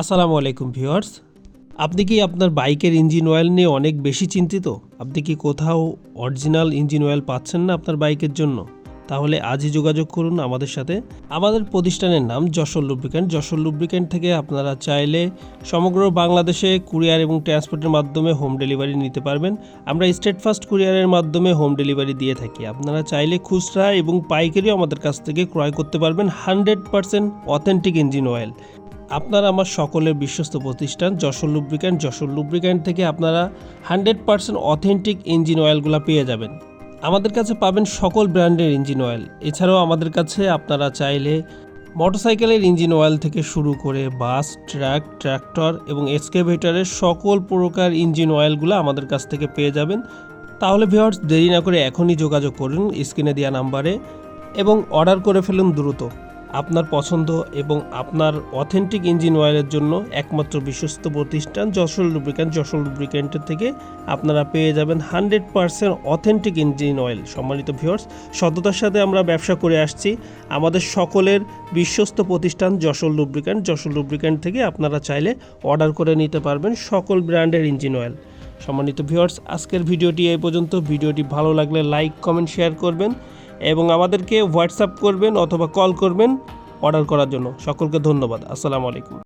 আসসালামু আলাইকুম ভিউয়ার্স। আপনি কি আপনার বাইকের ইঞ্জিন অয়েল নিয়ে অনেক বেশি চিন্তিত? আপনি কি কোথাও অরিজিনাল ইঞ্জিন অয়েল পাচ্ছেন না আপনার বাইকের জন্য? তাহলে আজই যোগাযোগ করুন আমাদের সাথে। আমাদের প্রতিষ্ঠানের নাম যশোর লুব্রিক্যান্ট। যশোর লুব্রিক্যান্ট থেকে আপনারা চাইলে সমগ্র বাংলাদেশে কুরিয়ার এবং ট্রান্সপোর্টের মাধ্যমে হোম ডেলিভারি নিতে পারবেন। আমরা স্টেট ফার্স্ট কুরিয়ারের মাধ্যমে হোম ডেলিভারি দিয়ে থাকি। আপনারা চাইলে খুচরা এবং পাইকারিও আমাদের কাছ থেকে ক্রয় করতে পারবেন hundred percent authentic engine oil. আপনারা আমার সকলের বিশ্বস্ত প্রতিষ্ঠান যশোর লুব্রিক্যান্ট। যশোর লুব্রিক্যান্ট থেকে আপনারা হান্ড্রেড পারসেন্ট অথেন্টিক ইঞ্জিন অয়েলগুলো পেয়ে যাবেন। আমাদের কাছে পাবেন সকল ব্র্যান্ডের ইঞ্জিন অয়েল। এছাড়াও আমাদের কাছে আপনারা চাইলে মোটরসাইকেলের ইঞ্জিন অয়েল থেকে শুরু করে বাস, ট্রাক ট্র্যাক্টর এবং এক্সকেভেটরের সকল প্রকার ইঞ্জিন অয়েলগুলো আমাদের কাছ থেকে পেয়ে যাবেন। তাহলে ভিওয়ার্স দেরি না করে এখনই যোগাযোগ করুন স্ক্রিনে দেওয়া নাম্বারে এবং অর্ডার করে ফেলুন দ্রুত। আপনার পছন্দ এবং আপনার অথেন্টিক ইঞ্জিন অয়েলের জন্য একমাত্র বিশ্বস্ত প্রতিষ্ঠান যশোর লুব্রিক্যান্ট যশোর লুব্রিক্যান্টের থেকে আপনারা পেয়ে যাবেন hundred percent authentic engine oil সম্মানিত ভিউয়ার্স সততার সাথে আমরা ব্যবসা করে আসছি। আমাদের সকলের বিশ্বস্ত প্রতিষ্ঠান যশোর লুব্রিক্যান্ট যশোর লুব্রিক্যান্ট থেকে আপনারা চাইলে অর্ডার করে নিতে পারবেন সকল ব্র্যান্ডের ইঞ্জিন অয়েল সম্মানিত ভিউয়ার্স আজকের ভিডিওটি এই পর্যন্ত। ভিডিওটি ভালো লাগলে লাইক কমেন্ট শেয়ার করবেন। এবং আমাদেরকে হোয়াটসঅ্যাপ করবেন অথবা কল করবেন অর্ডার করার জন্য। সকলকে ধন্যবাদ। আসসালামু আলাইকুম।